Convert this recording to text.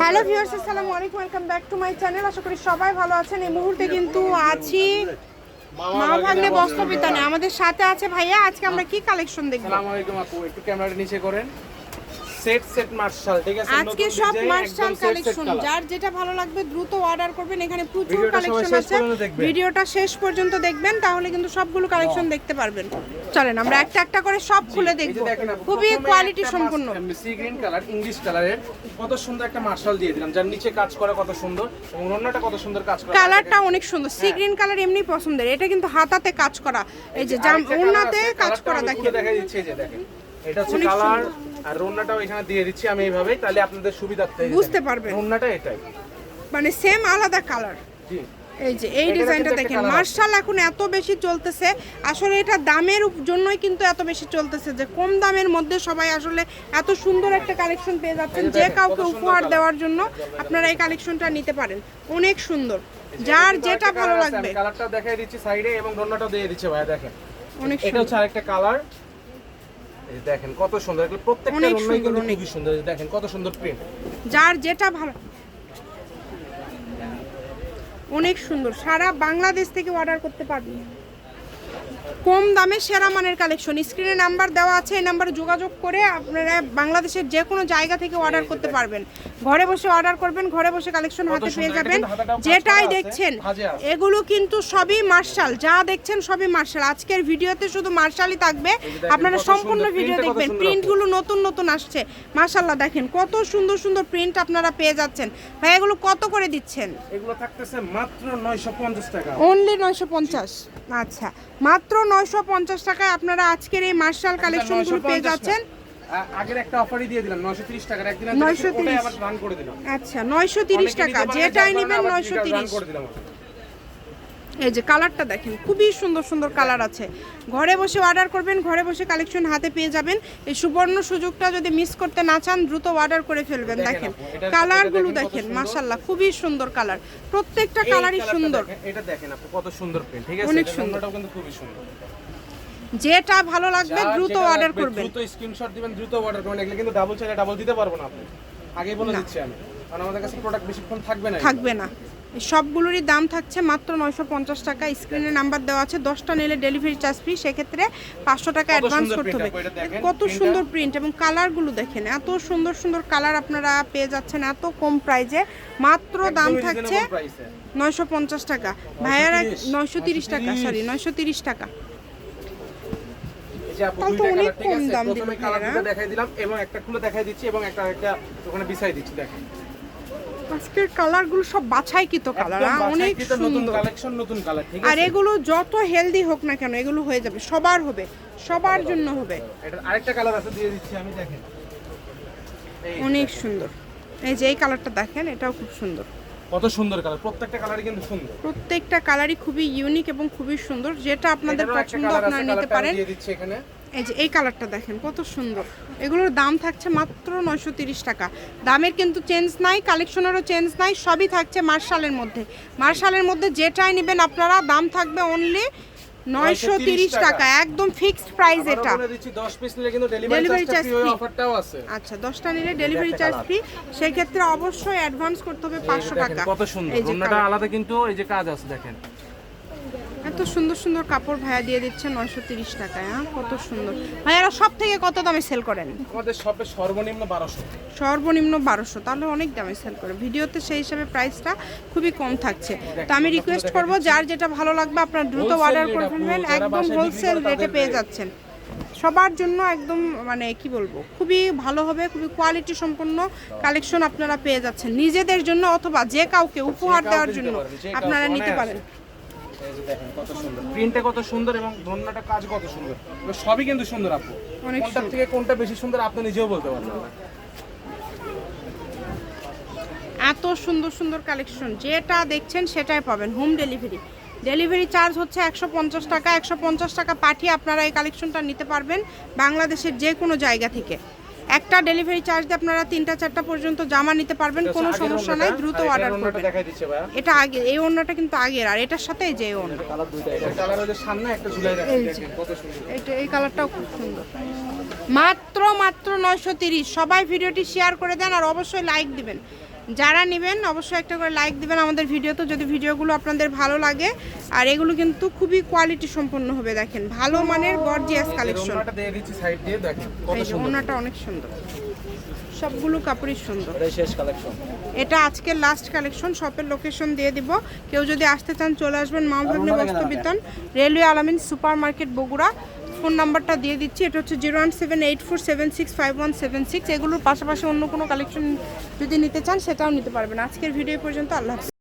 Hello viewers, আসসালামু আলাইকুম, welcome back to my channel. আশা করি সবাই ভালো আছেন। এই মুহূর্তে কিন্তু আছি মা ভাগ্নে বস্ত্র বিতানে আমাদের সাথে আছে ভাইয়া, আজকে আমরা কি কালেকশন দেখব? আসসালামু আলাইকুম আপু, একটু ক্যামেরাটা নিচে করেন। সেট সেট মার্শাল ঠিক আছে? আজকে সব মার্শাল কালেকশন যার যেটা ভালো লাগবে দ্রুত অর্ডার করবেন। এখানে প্রচুর কালেকশন আছে। ভিডিওটা শেষ পর্যন্ত দেখবেন তাহলে কিন্তু সবগুলো কালেকশন দেখতে পারবেন। চলেন আমরা একটা একটা করে সব খুলে দেখব। খুবই কোয়ালিটি সম্পূর্ণ সি গ্রিন কালার ইংলিশ কালারের কত সুন্দর একটা মার্শাল দিয়ে দিলাম যার নিচে কাজ করা কত সুন্দর এবং অন্যটা কত সুন্দর কাজ করা। কালারটা অনেক সুন্দর। সি গ্রিন কালার এমনি পছন্দের। এটা কিন্তু হাতাতে কাজ করা। এই যে জাম কাজ করা খুলে দেখাই দিচ্ছি এই যে দেখেন। এটা হচ্ছে কালার। আর রোনাটাও এখানে দিয়ে দিচ্ছি আমি এইভাবে তাহলে আপনাদের সুবিধার্থে বুঝতে পারবেন। রোনাটা এটাই। মানে সেম আলাদা কালার জি। এই যে এই ডিজাইনটা দেখেন মার্শাল এখন এত বেশি চলতেছে আসলে এটা দামের জন্যই কিন্তু এত বেশি চলতেছে যে কম দামের মধ্যে সবাই আসলে এত সুন্দর একটা কালেকশন পেয়ে যাচ্ছেন যে কাউকে উপহার দেওয়ার জন্য আপনারা এই কালেকশনটা নিতে পারেন। অনেক সুন্দর। যার যেটা ভালো লাগবে। কালারটা দেখাই দিচ্ছি সাইডে এবং রোনাটাও দিয়ে দিচ্ছে ভাইয়া দেখেন। অনেক এটা হচ্ছে আরেকটা কালার দেখেন কত সুন্দর প্রত্যেকটা অনেক সুন্দর, কিন্তু খুবই সুন্দর দেখেন কত সুন্দর প্রিন্ট যার যেটা ভালো। অনেক সুন্দর সারা বাংলাদেশ থেকে অর্ডার করতে পারবেন কম দামে সেরা মানের কালেকশন স্ক্রিনে নাম্বার দেওয়া আছে এই নাম্বারে যোগাযোগ করে আপনারা বাংলাদেশের যে কোনো জায়গা থেকে অর্ডার করতে পারবেন। ঘরে বসে অর্ডার করবেন ঘরে বসে কালেকশন হাতে পেয়ে যাবেন। যেটাই দেখছেন এগুলো কিন্তু সবই মার্শাল যা দেখছেন সবই মার্শাল আজকের ভিডিওতে শুধু মার্শালই থাকবে। আপনারা সম্পূর্ণ ভিডিও দেখবেন। প্রিন্টগুলো নতুন নতুন আসছে। মার্শাল্লাহ দেখেন কত সুন্দর সুন্দর প্রিন্ট আপনারা পেয়ে যাচ্ছেন। ভাই এগুলো কত করে দিচ্ছেন? এগুলো থাকতেছে মাত্র 950 টাকা। অনলি নয়শো পঞ্চাশ। আচ্ছা মাত্র নয়শো পঞ্চাশ টাকায় আপনারা আজকের এই মার্শাল কালেকশনগুলো পেয়ে যাচ্ছেন। আগের একটা অফারই দিয়ে দিলাম 930 টাকার একদিন 930 ওটা আবার রান করে দিলাম। আচ্ছা নয়শো তিরিশ অনেকে টাকা নিতে যেটাই নেবেন আবার নয়শো রান তিরিশ। করে দিলাম এই যে কালারটা দেখেন খুবই সুন্দর সুন্দর কালার আছে। ঘরে বসে অর্ডার করবেন ঘরে বসে কালেকশন হাতে পেয়ে যাবেন। এই সুবর্ণ সুযোগটা যদি মিস করতে না চান দ্রুত অর্ডার করে ফেলবেন। দেখেন কালারগুলো দেখেন মাশাল্লাহ খুবই সুন্দর কালার প্রত্যেকটা কালারই সুন্দর। এটা দেখেন আপু কত সুন্দর প্রিন্ট ঠিক আছে? অনেক সুন্দর। কিন্তু খুবই সুন্দর। যেটা ভালো লাগবে দ্রুত অর্ডার করবেন। দ্রুত স্ক্রিনশট দিবেন দ্রুত অর্ডার করবেন। এগুলো কিন্তু ডাবল চাইলে ডাবল দিতে পারব না আপনি আগেই বলে। দিচ্ছি আমি। কারণ আমাদের কাছে প্রোডাক্ট বেশিক্ষণ থাকবে না থাকবে না। সবগুলোরই দাম থাকছে মাত্র নয়শো পঞ্চাশ টাকা। স্ক্রিনে নাম্বার দেওয়া আছে দশটা নিলে ডেলিভারি চার্জ ফ্রি সেক্ষেত্রে পাঁচশো টাকা অ্যাডভান্স করতে হবে। কত সুন্দর প্রিন্ট এবং কালারগুলো দেখেন এত সুন্দর সুন্দর কালার আপনারা পেয়ে যাচ্ছেন এত কম প্রাইজে মাত্র দাম থাকছে। নয়শো পঞ্চাশ টাকা। ভাইয়ারা নয়শো তিরিশ টাকা সরি নয়শো তিরিশ টাকা। তাহলে তো অনেক কালার কম দাম দিলাম এবং একটা খুলে দেখাই দিচ্ছি এবং একটা একটা ওখানে বিছাই দিচ্ছি দেখেন। আজকের কালারগুলো সব বাছাইকৃত কালার অনেক সুন্দর। কালেকশন নতুন কালার ঠিক আর এগুলো যত হেলদি হোক না কেন এগুলো হয়ে যাবে সবার হবে সবার জন্য হবে। এটা আরেকটা কালার আছে দিয়ে দিচ্ছি আমি দেখেন। অনেক সুন্দর। এই যে এই কালারটা দেখেন এটাও খুব সুন্দর। কত সুন্দর কালার প্রত্যেকটা কালারই কিন্তু সুন্দর। প্রত্যেকটা কালারই খুবই ইউনিক এবং খুবই সুন্দর যেটা আপনাদের পছন্দ আপনারা নিতে পারেন। দিয়ে দিচ্ছি এখানে। এই যে এই কালারটা দেখেন কত সুন্দর। এগুলোর দাম থাকছে মাত্র নয়শো টাকা। দামের কিন্তু চেঞ্জ নাই কালেকশনেরও চেঞ্জ নাই সবই থাকছে মার্শালের মধ্যে। মার্শালের মধ্যে যেটাই নেবেন আপনারা দাম থাকবে অনলি নয়শো তিরিশ টাকা। একদম ফিক্সড প্রাইস এটা। বলে দিচ্ছি 10 পিস নিলে কিন্তু ডেলিভারি charge ফ্রি আচ্ছা দশটা নিলে ডেলিভারি চার্জ ফ্রি সেই ক্ষেত্রে অবশ্যই অ্যাডভান্স করতে হবে পাঁচশো টাকা। কত সুন্দর। আলাদা কিন্তু এই যে কাজ আছে দেখেন। এত সুন্দর সুন্দর কাপড় ভাইয়া দিয়ে দিচ্ছে নয়শো তিরিশ টাকায় হ্যাঁ? কত সুন্দর। ভাইয়ারা সব থেকে কত দামে সেল করেন? আমাদের শপে সর্বনিম্ন 1200 সর্বনিম্ন বারোশো তাহলে অনেক দামে সেল করে। ভিডিওতে সেই হিসাবে প্রাইসটা খুবই কম থাকছে। তো আমি রিকোয়েস্ট করব যার যেটা ভালো লাগবে আপনার দ্রুত অর্ডার করে ফেলবেন। একদম হোলসেল রেটে পেয়ে যাচ্ছেন। সবার জন্য একদম মানে কি বলব খুবই ভালো হবে খুবই কোয়ালিটি সম্পন্ন কালেকশন আপনারা পেয়ে যাচ্ছেন। নিজেদের জন্য অথবা যে কাউকে উপহার দেওয়ার জন্য আপনারা নিতে পারেন। এই যে দেখেন কত সুন্দর। প্রিন্টটা কত সুন্দর এবং ধন্যটা কাজ কত সুন্দর। সবই কিন্তু সুন্দর আপু। অনেক কোনটা থেকে কোনটা বেশি সুন্দর আপনি নিজেও বলতে পারবেন এত সুন্দর সুন্দর কালেকশন যেটা দেখছেন সেটাই পাবেন হোম ডেলিভারি ডেলিভারি চার্জ হচ্ছে একশো পঞ্চাশ টাকা। একশো পঞ্চাশ টাকা পাঠিয়ে আপনারা এই কালেকশনটা নিতে পারবেন বাংলাদেশের যে কোনো জায়গা থেকে। একটা ডেলিভারি চার্জ দিয়ে আপনারা তিনটা চারটা পর্যন্ত জামা নিতে পারবেন কোনো সমস্যা নাই দ্রুত অর্ডার করবেন। এটা আগে এই ওড়নাটা কিন্তু আগের আর এটার সাথে যে অন্য ওড়না এটা এই কালারটাও খুব সুন্দর। মাত্র মাত্র নয়শো তিরিশ। সবাই ভিডিওটি শেয়ার করে দেন আর অবশ্যই লাইক দিবেন। যারা নেবেন অবশ্যই একটা করে লাইক দিবেন আমাদের ভিডিওতে যদি ভিডিওগুলো আপনাদের ভালো লাগে। আর এগুলো কিন্তু খুবই কোয়ালিটি সম্পন্ন হবে দেখেন। ভালো মানের গর্জিয়াস কালেকশন ওনাটা অনেক সুন্দর। সবগুলো কাপড়ই সুন্দর। শেষ কালেকশন এটা আজকের লাস্ট কালেকশন শপের লোকেশন দিয়ে দিব। কেউ যদি আসতে চান চলে আসবেন মা ভাগ্নে বস্ত্র বিতান railway Alamin super market Bogura. Phone নাম্বারটা দিয়ে দিচ্ছি। এটা হচ্ছে zero one seven eight four seven six five one seven six. এগুলোর পাশাপাশি অন্য কোনো কালেকশন যদি নিতে চান, সেটাও নিতে পারবেন। আজকের ভিডিও পর্যন্ত। আল্লাহ।